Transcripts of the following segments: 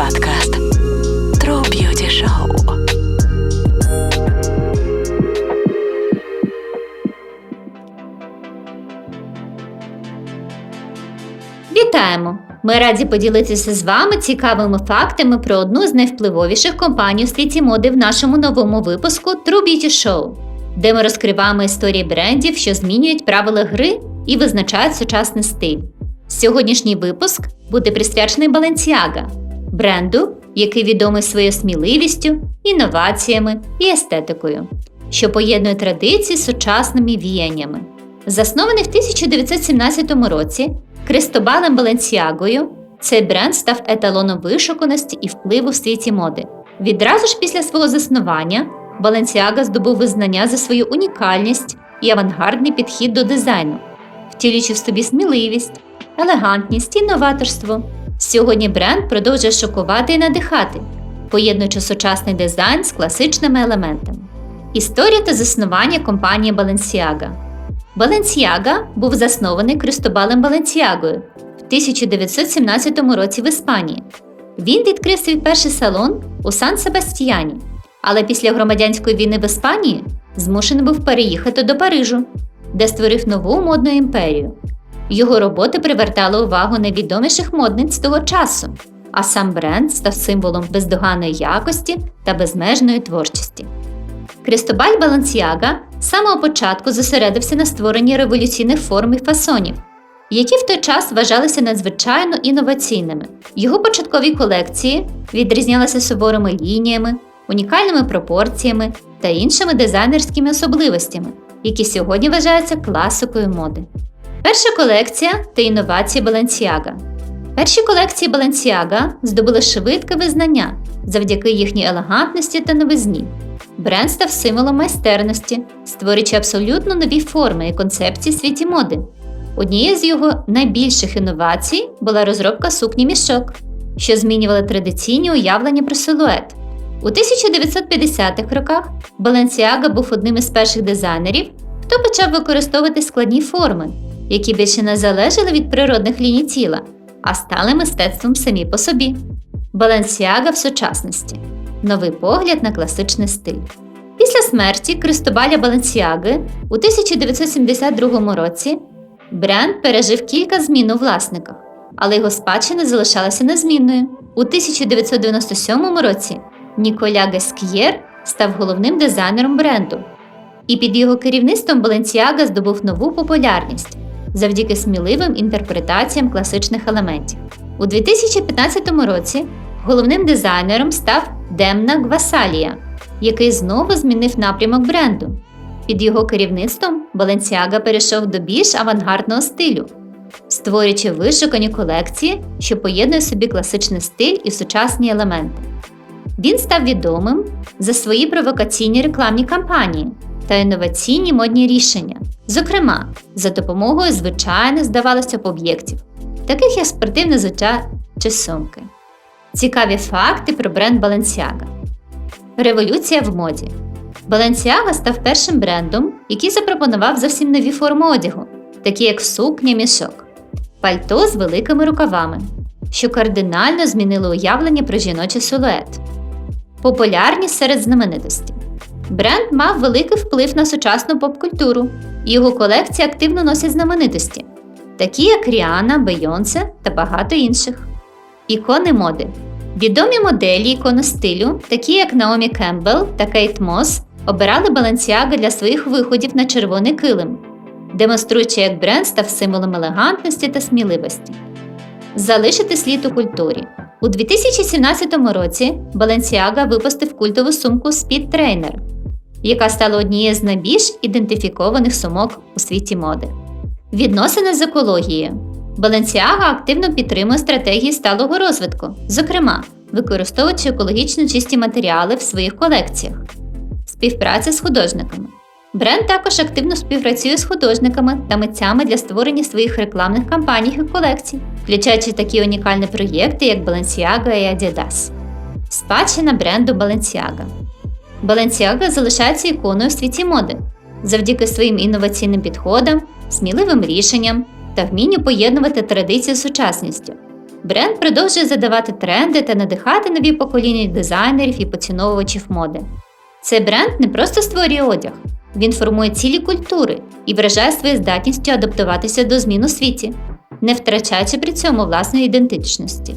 подкаст True Beauty Show. Вітаємо! Ми раді поділитися з вами цікавими фактами про одну з найвпливовіших компаній у світі моди в нашому новому випуску True Beauty Show, де ми розкриваємо історії брендів, що змінюють правила гри і визначають сучасний стиль. Сьогоднішній випуск буде присвячений Balenciaga – бренду, який відомий своєю сміливістю, інноваціями і естетикою, що поєднує традиції з сучасними віяннями. Заснований в 1917 році Кристобалем Баленсіагою, цей бренд став еталоном вишуканості і впливу в світі моди. Відразу ж після свого заснування Баленсіага здобув визнання за свою унікальність і авангардний підхід до дизайну, втілюючи в собі сміливість, елегантність і новаторство. Сьогодні бренд продовжує шокувати і надихати, поєднуючи сучасний дизайн з класичними елементами. Історія та заснування компанії Balenciaga Баленсіага був заснований Кристобалем Баленсіагою в 1917 році в Іспанії. Він відкрив свій перший салон у Сан Себастьяні, але після громадянської війни в Іспанії змушений був переїхати до Парижу, де створив нову модну імперію. Його роботи привертали увагу найвідоміших модниць того часу, а сам бренд став символом бездоганної якості та безмежної творчості. Кристобаль Балансіага з самого початку зосередився на створенні революційних форм і фасонів, які в той час вважалися надзвичайно інноваційними. Його початкові колекції відрізнялися суворими лініями, унікальними пропорціями та іншими дизайнерськими особливостями, які сьогодні вважаються класикою моди. Перша колекція та інновації Балансіага. Перші колекції Балансіага здобули швидке визнання завдяки їхній елегантності та новизні. Бренд став символом майстерності, створюючи абсолютно нові форми і концепції світі моди. Однією з його найбільших інновацій була розробка сукні мішок, що змінювали традиційні уявлення про силует. У 1950-х роках Balenciaga був одним із перших дизайнерів, хто почав використовувати складні форми, які більше не залежали від природних ліній тіла, а стали мистецтвом самі по собі. Balenciaga в сучасності новий погляд на класичний стиль. Після смерті Кристобаля Баленсіаги у 1972 році бренд пережив кілька змін у власниках, але його спадщина залишалася незмінною. У 1997 році Ніколя Геск'єр став головним дизайнером бренду, і під його керівництвом Баленсіага здобув нову популярність завдяки сміливим інтерпретаціям класичних елементів. У 2015 році головним дизайнером став Демна Гвасалія, який знову змінив напрямок бренду. Під його керівництвом Баленсіага перейшов до більш авангардного стилю, створюючи вишукані колекції, що поєднує собі класичний стиль і сучасні елементи. Він став відомим за свої провокаційні рекламні кампанії та інноваційні модні рішення, зокрема, за допомогою звичайних, здавалося б, об'єктів, таких як спортивне взуття чи сумки. Цікаві факти про бренд Balenciaga. Революція в моді. Balenciaga став першим брендом, який запропонував зовсім нові форми одягу, такі як сукня мішок, пальто з великими рукавами, що кардинально змінило уявлення про жіночий силует. Популярність серед знаменитості. Бренд мав великий вплив на сучасну поп-культуру, його колекції активно носять знаменитості, такі як Ріана, Бейонсе та багато інших. Ікони моди. Відомі моделі іконостилю, такі як Наомі Кембл та Кейт Мос, обирали Balenciaga для своїх виходів на червоний килим, демонструючи, як бренд став символом елегантності та сміливості. Залишити слід у культурі. У 2017 році Balenciaga випустив культову сумку Speed Trainer, яка стала однією з найбільш ідентифікованих сумок у світі моди. Відносини з екологією. Balenciaga активно підтримує стратегії сталого розвитку, зокрема, використовуючи екологічно чисті матеріали в своїх колекціях, співпраця з художниками. Бренд також активно співпрацює з художниками та митцями для створення своїх рекламних кампаній і колекцій, включаючи такі унікальні проєкти, як Balenciaga і Adidas. Спадщина бренду Balenciaga Balenciaga залишається іконою в світі моди завдяки своїм інноваційним підходам, сміливим рішенням та вмінню поєднувати традиції з сучасністю. Бренд продовжує задавати тренди та надихати нові покоління дизайнерів і поціновувачів моди. Цей бренд не просто створює одяг, він формує цілі культури і вражає своєю здатністю адаптуватися до змін у світі, не втрачаючи при цьому власної ідентичності.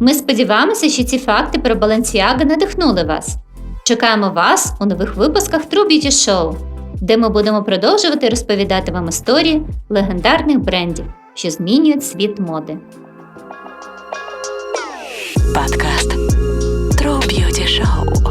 Ми сподіваємося, що ці факти про Balenciaga надихнули вас. Чекаємо вас у нових випусках True Beauty Show, де ми будемо продовжувати розповідати вам історії легендарних брендів, що змінюють світ моди. Подкаст True Beauty Show.